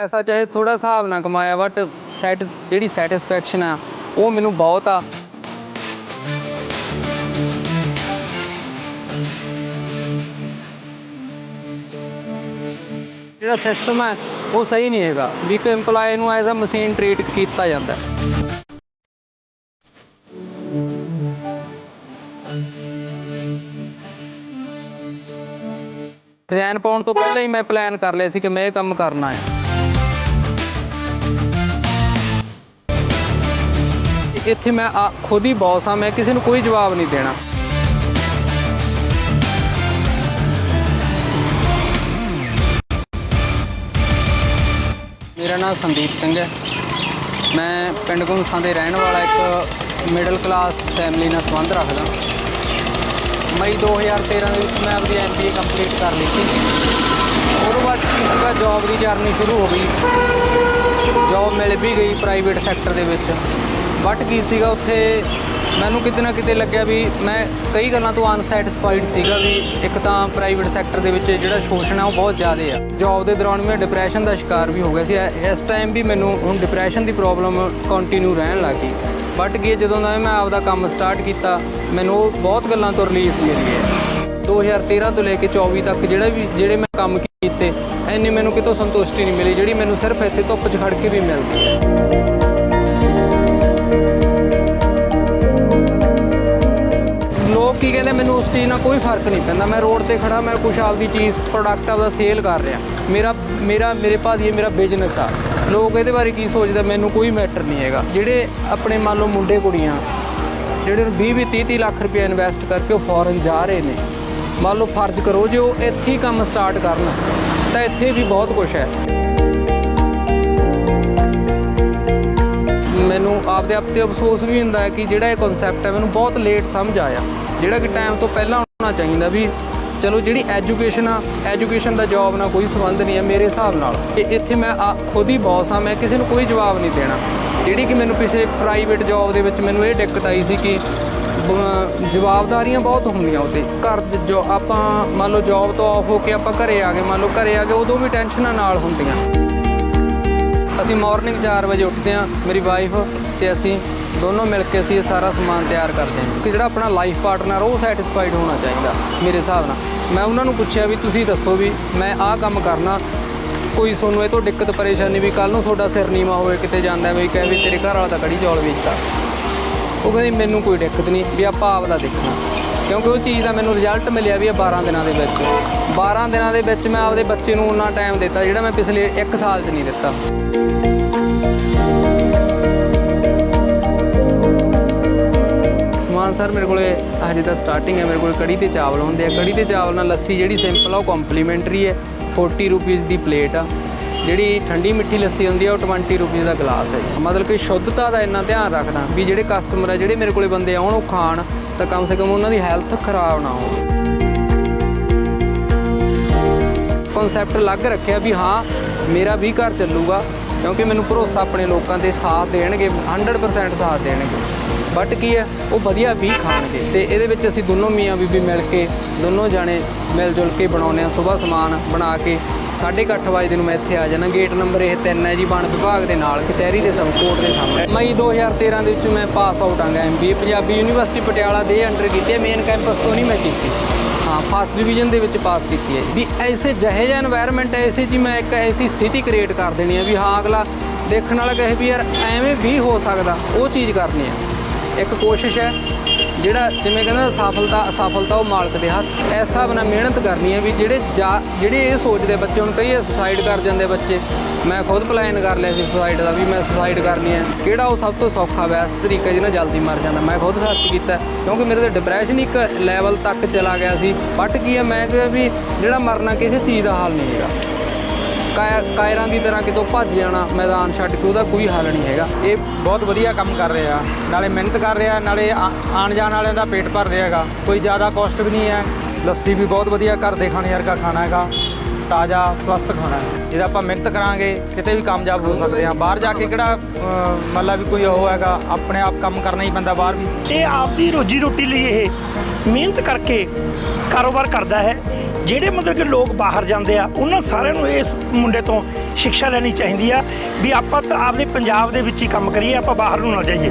ਪੈਸਾ ਚਾਹੇ ਥੋੜਾ ਹਿਸਾਬ ਨਾਲ ਕਮਾਇਆ ਬਟ ਸੈਟ ਜਿਹੜੀ ਸੈਟੀਸਫੈਕਸ਼ਨ ਆ, ਉਹ ਮੈਨੂੰ ਬਹੁਤ ਆ ਜਿਹੜਾ ਸਿਸਟਮ ਹੈ ਉਹ ਸਹੀ ਨਹੀਂ ਹੈਗਾ, ਵੀ ਇੱਕ EMPLOYE ਨੂੰ ਐਜ਼ ਅ ਮਸ਼ੀਨ ਟ੍ਰੀਟ ਕੀਤਾ ਜਾਂਦਾ ਹੈ। ਰਿਜ਼ਾਈਨ ਪਾਉਣ ਤੋਂ ਪਹਿਲਾਂ ਹੀ ਮੈਂ ਪਲਾਨ ਕਰ ਲਿਆ ਸੀ ਕਿ ਮੈਂ ਇਹ ਕੰਮ ਕਰਨਾ ਹੈ ਇੱਥੇ ਮੈਂ ਆ- ਖੁਦ ਹੀ ਬੌਸ ਆ ਮੈਂ ਕਿਸੇ ਨੂੰ ਕੋਈ ਜਵਾਬ ਨਹੀਂ ਦੇਣਾ। ਮੇਰਾ ਨਾਮ ਸੰਦੀਪ ਸਿੰਘ ਹੈ। ਮੈਂ ਪਿੰਡ ਗੁੰਸਾਂ ਦੇ ਰਹਿਣ ਵਾਲਾ ਇੱਕ ਮਿਡਲ ਕਲਾਸ ਫੈਮਿਲੀ ਨਾਲ ਸੰਬੰਧ ਰੱਖਦਾ। ਮਈ 2013 ਦੇ ਵਿੱਚ ਮੈਂ ਆਪਣੀ ਐਮਬੀਏ ਕੰਪਲੀਟ ਕਰ ਲਈ ਸੀ। ਉਹਦੇ ਬਾਅਦ ਕੀ ਸੀਗਾ ਜੌਬ ਦੀ ਜਰਨੀ ਸ਼ੁਰੂ ਹੋ ਗਈ। ਜੌਬ ਮਿਲ ਵੀ ਗਈ ਪ੍ਰਾਈਵੇਟ ਸੈਕਟਰ ਦੇ ਵਿੱਚ। ਬਟ ਕੀ ਸੀਗਾ ਉੱਥੇ? ਮੈਨੂੰ ਕਿਤੇ ਨਾ ਕਿਤੇ ਲੱਗਿਆ ਵੀ ਮੈਂ ਕਈ ਗੱਲਾਂ ਤੋਂ ਅਨਸੈਟੀਸਫਾਈਡ ਸੀਗਾ ਵੀ ਇੱਕ ਤਾਂ ਪ੍ਰਾਈਵੇਟ ਸੈਕਟਰ ਦੇ ਵਿੱਚ ਜਿਹੜਾ ਸ਼ੋਸ਼ਣ ਆ ਉਹ ਬਹੁਤ ਜ਼ਿਆਦਾ ਆ। ਜੌਬ ਦੇ ਦੌਰਾਨ ਮੈਂ ਡਿਪਰੈਸ਼ਨ ਦਾ ਸ਼ਿਕਾਰ ਵੀ ਹੋ ਗਿਆ ਸੀ। ਇਸ ਟਾਈਮ ਵੀ ਮੈਨੂੰ ਹੁਣ ਡਿਪਰੈਸ਼ਨ ਦੀ ਪ੍ਰੋਬਲਮ ਕੰਟੀਨਿਊ ਰਹਿਣ ਲੱਗ ਗਈ। ਬਟ ਕੀ ਜਦੋਂ ਦਾ ਮੈਂ ਆਪਦਾ ਕੰਮ ਸਟਾਰਟ ਕੀਤਾ, ਮੈਨੂੰ ਬਹੁਤ ਗੱਲਾਂ ਤੋਂ ਰਿਲੀਫ ਮਿਲ ਗਿਆ। 2013 ਤੋਂ ਲੈ ਕੇ 24 ਤੱਕ ਜਿਹੜਾ ਵੀ, ਜਿਹੜੇ ਮੈਂ ਕੰਮ ਕੀਤੇ ਐਨੀ ਮੈਨੂੰ ਕਿਤੋਂ ਸੰਤੁਸ਼ਟੀ ਨਹੀਂ ਮਿਲੀ, ਜਿਹੜੀ ਮੈਨੂੰ ਸਿਰਫ ਇੱਥੇ ਧੁੱਪ 'ਚ ਖੜ ਕੇ ਵੀ ਮਿਲਦੀ ਹੈ ਲੋਕ ਕੀ ਕਹਿੰਦੇ, ਮੈਨੂੰ ਉਸ ਚੀਜ਼ ਨਾਲ ਕੋਈ ਫ਼ਰਕ ਨਹੀਂ ਪੈਂਦਾ। ਮੈਂ ਰੋਡ ਤੇ ਖੜਾ ਮੈਂ ਕੁਛ ਆਪਦੀ ਚੀਜ਼ ਪ੍ਰੋਡਕਟ ਆਪਦਾ ਸੇਲ ਕਰ ਰਿਹਾ। ਮੇਰਾ ਮੇਰਾ, ਮੇਰੇ ਭਾਜੀ ਇਹ ਮੇਰਾ ਬਿਜ਼ਨਸ ਆ। ਲੋਕ ਇਹਦੇ ਬਾਰੇ ਕੀ ਸੋਚਦੇ, ਮੈਨੂੰ ਕੋਈ ਮੈਟਰ ਨਹੀਂ ਹੈਗਾ। ਜਿਹੜੇ ਆਪਣੇ ਮੰਨ ਲਓ ਮੁੰਡੇ ਕੁੜੀਆਂ, ਜਿਹੜੇ 20 20 30 30 ਲੱਖ ਰੁਪਏ ਇਨਵੈਸਟ ਕਰਕੇ ਉਹ ਫੋਰਨ ਜਾ ਰਹੇ ਨੇ। ਮੰਨ ਲਓ ਫਰਜ਼ ਕਰੋ ਜੇ ਉਹ ਇੱਥੇ ਹੀ ਕੰਮ ਸਟਾਰਟ ਕਰਨ, ਤਾਂ ਇੱਥੇ ਵੀ ਬਹੁਤ ਕੁਝ ਹੈ। ਮੈਨੂੰ ਆਪਦੇ ਆਪ ਤੇ ਅਫਸੋਸ ਵੀ ਹੁੰਦਾ ਹੈ ਕਿ ਜਿਹੜਾ ਇਹ ਕਨਸੈਪਟ ਹੈ, ਮੈਨੂੰ ਬਹੁਤ ਲੇਟ ਸਮਝ ਆਇਆ। ਜਿਹੜਾ ਕਿ ਟਾਈਮ ਤੋਂ ਪਹਿਲਾਂ ਹੋਣਾ ਚਾਹੀਦਾ ਵੀ ਚਲੋ ਜਿਹੜੀ ਐਜੂਕੇਸ਼ਨ ਆ ਐਜੂਕੇਸ਼ਨ ਦਾ ਜੌਬ ਨਾਲ ਕੋਈ ਸੰਬੰਧ ਨਹੀਂ ਹੈ ਮੇਰੇ ਹਿਸਾਬ ਨਾਲ। ਤੇ ਇੱਥੇ ਮੈਂ ਆ- ਖੁਦ ਹੀ ਬੌਸ ਆ ਮੈਂ ਕਿਸੇ ਨੂੰ ਕੋਈ ਜਵਾਬ ਨਹੀਂ ਦੇਣਾ। ਜਿਹੜੀ ਕਿ ਮੈਨੂੰ ਪਿਛਲੇ ਪ੍ਰਾਈਵੇਟ ਜੌਬ ਦੇ ਵਿੱਚ ਮੈਨੂੰ ਇਹ ਦਿੱਕਤ ਆਈ ਸੀ ਕਿ ਜਵਾਬਦਾਰੀਆਂ ਬਹੁਤ ਹੁੰਦੀਆਂ ਉਹਤੇ ਘਰ ਜੋ ਆਪਾਂ ਮੰਨ ਲਓ ਜੌਬ ਤੋਂ ਆਫ ਹੋ ਕੇ ਆਪਾਂ ਘਰੇ ਆ ਗਏ, ਮੰਨ ਲਓ ਘਰੇ ਆ ਗਏ, ਉਦੋਂ ਵੀ ਟੈਨਸ਼ਨਾਂ ਨਾਲ ਹੁੰਦੀਆਂ। ਅਸੀਂ ਮਾਰਨਿੰਗ 4 ਵਜੇ ਉੱਠਦੇ ਹਾਂ, ਮੇਰੀ ਵਾਈਫ ਤੇ ਅਸੀਂ ਦੋਨੋਂ ਮਿਲ ਕੇ ਅਸੀਂ ਇਹ ਸਾਰਾ ਸਮਾਨ ਤਿਆਰ ਕਰਦੇ ਹਾਂ। ਕਿ ਜਿਹੜਾ ਆਪਣਾ ਲਾਈਫ ਪਾਰਟਨਰ ਉਹ ਸੈਟੀਸਫਾਈਡ ਹੋਣਾ ਚਾਹੀਦਾ, ਮੇਰੇ ਹਿਸਾਬ ਨਾਲ। ਮੈਂ ਉਹਨਾਂ ਨੂੰ ਪੁੱਛਿਆ ਵੀ ਤੁਸੀਂ ਦੱਸੋ ਵੀ ਮੈਂ ਆਹ ਕੰਮ ਕਰਨਾ, ਕੋਈ ਤੁਹਾਨੂੰ ਇਹ ਤੋਂ ਦਿੱਕਤ ਪਰੇਸ਼ਾਨੀ ਵੀ ਕੱਲ ਨੂੰ ਤੁਹਾਡਾ ਸਿਰ ਨੀਵਾ ਹੋਵੇ, ਕਿਤੇ ਜਾਂਦਾ ਵੀ ਕਹੇ ਵੀ ਤੇਰੇ ਘਰ ਵਾਲਾ ਤਾਂ ਕੜੀ ਚੌਲ ਵੇਚਦਾ। ਉਹ ਕਹਿੰਦੀ, ਮੈਨੂੰ ਕੋਈ ਦਿੱਕਤ ਨਹੀਂ, ਵੀ ਆਪਾਂ ਆਪਦਾ ਦੇਖਣਾ। ਕਿਉਂਕਿ ਉਹ ਚੀਜ਼ ਦਾ ਮੈਨੂੰ ਰਿਜ਼ਲਟ ਮਿਲਿਆ ਵੀ ਇਹ 12 ਦਿਨਾਂ ਦੇ ਵਿੱਚ। 12 ਦਿਨਾਂ ਦੇ ਵਿੱਚ ਮੈਂ ਆਪਦੇ ਬੱਚੇ ਨੂੰ ਉਨਾ ਟਾਈਮ ਦਿੱਤਾ ਜਿਹੜਾ ਮੈਂ ਪਿਛਲੇ 1 ਸਾਲ 'ਚ ਨਹੀਂ ਦਿੱਤਾ। ਸਮਾਨ ਸਰ ਮੇਰੇ ਕੋਲੇ ਹਜੇ ਤਾਂ ਸਟਾਰਟਿੰਗ ਹੈ, ਮੇਰੇ ਕੋਲ ਕੜੀ ਤੇ ਚਾਵਲ ਹੁੰਦੇ ਆ। ਕੜੀ ਤੇ ਚਾਵਲ ਨਾਲ ਲੱਸੀ ਜਿਹੜੀ ਸਿੰਪਲ ਆ, ਉਹ ਕੰਪਲੀਮੈਂਟਰੀ ਹੈ। 40 ਰੁਪੀਸ ਦੀ ਪਲੇਟ ਆ। ਜਿਹੜੀ ਠੰਡੀ ਮਿੱਠੀ ਲੱਸੀ ਹੁੰਦੀ ਆ, ਉਹ 20 ਰੁਪੀਸ ਦਾ ਗਲਾਸ ਹੈ ਮਤਲਬ ਕਿ ਸ਼ੁੱਧਤਾ ਦਾ ਇੰਨਾ ਧਿਆਨ ਰੱਖਦਾ ਵੀ ਜਿਹੜੇ ਕਸਟਮਰ ਆ, ਜਿਹੜੇ ਮੇਰੇ ਕੋਲੇ ਬੰਦੇ ਆਉਣ ਉਹ ਖਾਣ, ਤਾਂ ਕਮ ਸੇ ਕਮ ਉਹਨਾਂ ਦੀ ਹੈਲਥ ਖਰਾਬ ਨਾ ਹੋਵੇ। ਕਨਸੈਪਟ ਅਲੱਗ ਰੱਖਿਆ ਵੀ ਹਾਂ, ਮੇਰਾ ਵੀ ਘਰ ਚੱਲੂਗਾ, ਕਿਉਂਕਿ ਮੈਨੂੰ ਭਰੋਸਾ ਆਪਣੇ ਲੋਕਾਂ 'ਤੇ ਸਾਥ ਦੇਣਗੇ 100% ਸਾਥ ਦੇਣਗੇ। ਬਟ ਕੀ ਹੈ, ਉਹ ਵਧੀਆ ਵੀ ਖਾਣਗੇ। ਤੇ ਇਹਦੇ ਵਿੱਚ ਅਸੀਂ ਦੋਨੋਂ ਮੀਆਂ ਬੀਬੀ ਮਿਲ ਕੇ, ਦੋਨੋਂ ਜਾਣੇ ਮਿਲ ਜੁਲ ਕੇ ਬਣਾਉਂਦੇ ਆ ਸਵੇਰ ਸਮਾਨ ਬਣਾ ਕੇ 8:30 ਵਜੇ ਦਿਨ ਮੈਂ ਇੱਥੇ ਆ ਜਾਣਾ। ਗੇਟ ਨੰਬਰ ਇਹ 3 ਹੈ ਜੀ, ਵਣ ਵਿਭਾਗ ਦੇ ਨਾਲ, ਕਚਹਿਰੀ ਦੇ ਕੋਰਟ ਦੇ ਸਾਹਮਣੇ। ਮਈ 2013 ਦੇ ਵਿੱਚ ਮੈਂ ਪਾਸ ਆਊਟ ਆਂਗਾ ਐਮਬੀਏ ਪੰਜਾਬੀ ਯੂਨੀਵਰਸਿਟੀ ਪਟਿਆਲਾ ਦੇ ਅੰਡਰ ਕੀਤੀ ਹੈ ਮੇਨ ਕੈਂਪਸ ਤੋਂ ਨਹੀਂ ਮੈਂ ਕੀਤੀ। ਹਾਂ ਫਸਟ ਡਿਵੀਜ਼ਨ ਦੇ ਵਿੱਚ ਪਾਸ ਕੀਤੀ ਹੈ। ਵੀ ਐਸੇ ਜਿਹੇ ਜਿਹਾ এনवायरमेंट ਹੈ, ਐਸੇ ਜੀ ਮੈਂ ਇੱਕ ਐਸੀ ਸਥਿਤੀ ਕ੍ਰੀਏਟ ਕਰ ਦੇਣੀ ਹੈ ਵੀ ਹਾਂ, ਅਗਲਾ ਦੇਖਣ ਵਾਲਾ ਕਹੇ ਵੀ ਯਾਰ ਐਵੇਂ ਵੀ ਹੋ ਸਕਦਾ, ਉਹ ਚੀਜ਼ ਕਰਨੀ ਹੈ। ਇੱਕ ਕੋਸ਼ਿਸ਼ ਹੈ ਜਿਹੜਾ ਜਿਵੇਂ ਕਹਿੰਦਾ ਸਫਲਤਾ, ਅਸਫਲਤਾ ਉਹ ਮਾਲਕ ਦੇ ਹੱਥ। ਇਸ ਹਿਸਾਬ ਨਾਲ ਮਿਹਨਤ ਕਰਨੀ ਹੈ ਵੀ ਜਿਹੜੇ ਜਾ- ਜਿਹੜੇ ਇਹ ਸੋਚਦੇ ਬੱਚੇ, ਹੁਣ ਕਈ ਸੁਸਾਈਡ ਕਰ ਜਾਂਦੇ ਬੱਚੇ। ਮੈਂ ਖੁਦ ਪਲਾਨ ਕਰ ਲਿਆ ਸੀ ਸੁਸਾਈਡ ਦਾ ਵੀ ਮੈਂ ਸੁਸਾਈਡ ਕਰਨੀ ਹੈ ਕਿਹੜਾ ਉਹ ਸਭ ਤੋਂ ਸੌਖਾ ਵੈਸ ਤਰੀਕਾ ਜਿਹਨਾਂ ਜਲਦੀ ਮਰ ਜਾਂਦਾ। ਮੈਂ ਖੁਦ ਸਰਚ ਕੀਤਾ, ਕਿਉਂਕਿ ਮੇਰੇ ਤੇ ਡਿਪਰੈਸ਼ਨ ਇੱਕ ਲੈਵਲ ਤੱਕ ਚਲਾ ਗਿਆ ਸੀ। ਬਟ ਕੀ ਹੈ ਮੈਂ ਕਿਹਾ ਵੀ ਜਿਹੜਾ ਮਰਨਾ ਕਿਸੇ ਚੀਜ਼ ਦਾ ਹਾਲ ਨਹੀਂ ਹੈਗਾ। ਕਾਇਰਾਂ ਦੀ ਤਰ੍ਹਾਂ ਕਿਤੋਂ ਭੱਜ ਜਾਣਾ ਮੈਦਾਨ ਛੱਡ ਕੇ ਉਹਦਾ ਕੋਈ ਹੱਲ ਨਹੀਂ ਹੈਗਾ। ਇਹ ਬਹੁਤ ਵਧੀਆ ਕੰਮ ਕਰ ਰਿਹਾ। ਨਾਲੇ ਮਿਹਨਤ ਕਰ ਰਿਹਾ ਨਾਲੇ ਆ- ਆਉਣ ਜਾਣ ਵਾਲਿਆਂ ਦਾ ਪੇਟ ਭਰ ਰਿਹਾ ਹੈਗਾ। ਕੋਈ ਜ਼ਿਆਦਾ ਕੋਸਟ ਵੀ ਨਹੀਂ ਹੈ। ਲੱਸੀ ਵੀ ਬਹੁਤ ਵਧੀਆ ਘਰ ਦੇ ਖਾਣੇ ਵਰਗਾ ਖਾਣਾ ਹੈਗਾ। ਤਾਜ਼ਾ ਸਵਸਥ ਖਾਣਾ ਹੈ। ਇਹਦਾ ਆਪਾਂ ਮਿਹਨਤ ਕਰਾਂਗੇ ਕਿਤੇ ਵੀ ਕਾਮਯਾਬ ਹੋ ਸਕਦੇ ਹਾਂ। ਬਾਹਰ ਜਾ ਕੇ ਕਿਹੜਾ ਅਹ, ਮਤਲਬ ਵੀ ਕੋਈ ਉਹ ਹੈਗਾ। ਆਪਣੇ ਆਪ ਕੰਮ ਕਰਨਾ ਹੀ ਪੈਂਦਾ ਬਾਹਰ ਵੀ। ਇਹ ਆਪਦੀ ਰੋਜੀ ਰੋਟੀ ਲਈ ਇਹ ਮਿਹਨਤ ਕਰਕੇ ਕਾਰੋਬਾਰ ਕਰਦਾ ਹੈ। ਜਿਹੜੇ ਮਤਲਬ ਕਿ ਲੋਕ ਬਾਹਰ ਜਾਂਦੇ ਆ, ਉਹਨਾਂ ਸਾਰਿਆਂ ਨੂੰ ਇਸ ਮੁੰਡੇ ਤੋਂ ਸਿੱਖਿਆ ਲੈਣੀ ਚਾਹੀਦੀ ਆ ਵੀ ਆਪਾਂ ਤਾਂ ਆਪਦੇ ਪੰਜਾਬ ਦੇ ਵਿੱਚ ਹੀ ਕੰਮ ਕਰੀਏ, ਆਪਾਂ ਬਾਹਰ ਨੂੰ ਨਾ ਜਾਈਏ।